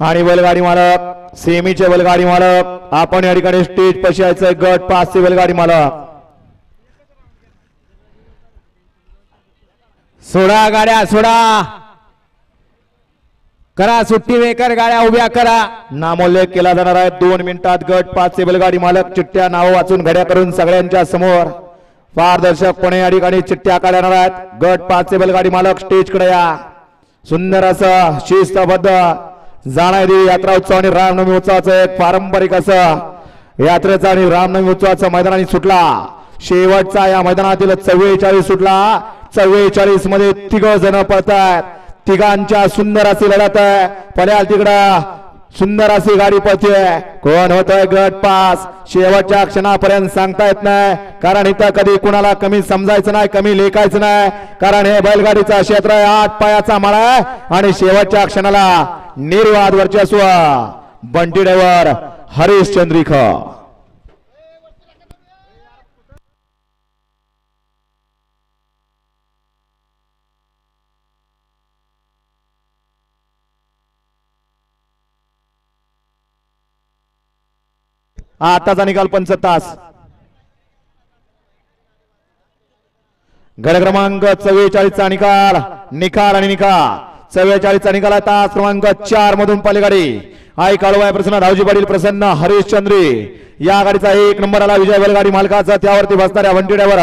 आणि बैलगाडी मालक सेमीचे बैलगाडी मालक आपण या ठिकाणी स्टेज पशी गट गट पाचचे बैलगाडी मालक. सोडा गाड्या सोडा. करा सुट्टी वेकर गाड्या उभ्या करा. नामोल्लेख केला जाणार आहे. दोन मिनिटात गट पाचचे बैलगाडी मालक चिठ्ठ्या नाव वाचून घड्या करून सगळ्यांच्या समोर. पारदर्शकपणे या ठिकाणी चिठ्ठ्या काढणार आहेत. गट पाच पाचचे बैलगाडी मालक स्टेजकडे या. सुंदर असं शिस्तबद्ध जाणारी यात्रा उत्सव आणि रामनवमी उत्सवाचं एक पारंपरिक असं यात्रेचा आणि रामनवमी उत्सवाचा मैदानाने सुटला. शेवटचा या मैदानातील चव्वेचाळीस सुटला. चव्वेचाळीसमध्ये तिघ जण पडतात तिघांच्या सुंदर अशी लढत आहे. पल्याल तिकडं. सुंदर अशी गाडी पळते कोण होतोय गट पास? शेवटच्या क्षणापर्यंत सांगता येत नाही. कारण इथं कधी कुणाला कमी समजायचं नाही कमी लेखायचं नाही. कारण हे बैलगाडीचं क्षेत्र आहे आठ पायाचा माळा आहे. आणि शेवटच्या क्षणाला निर्वाद वर्चस्व. बंटी ड्रायव्हर हरीश चंद्रिका हा आताचा निकाल पंच तास. गड क्रमांक चव्वेचाळीसचा निकाल निकाल आणि निकाल चव्वेचाळीसचा निकाल आहे तास क्रमांक चार मधून पलीकडे. आई काळूबाई प्रसन्न रावजी पाटील प्रसन्न हरीश चंद्रे. या गाडीचा एक नंबर आला विजय बैलगाडी मालकाचा. त्यावरती बसणाऱ्या वंटिड्यावर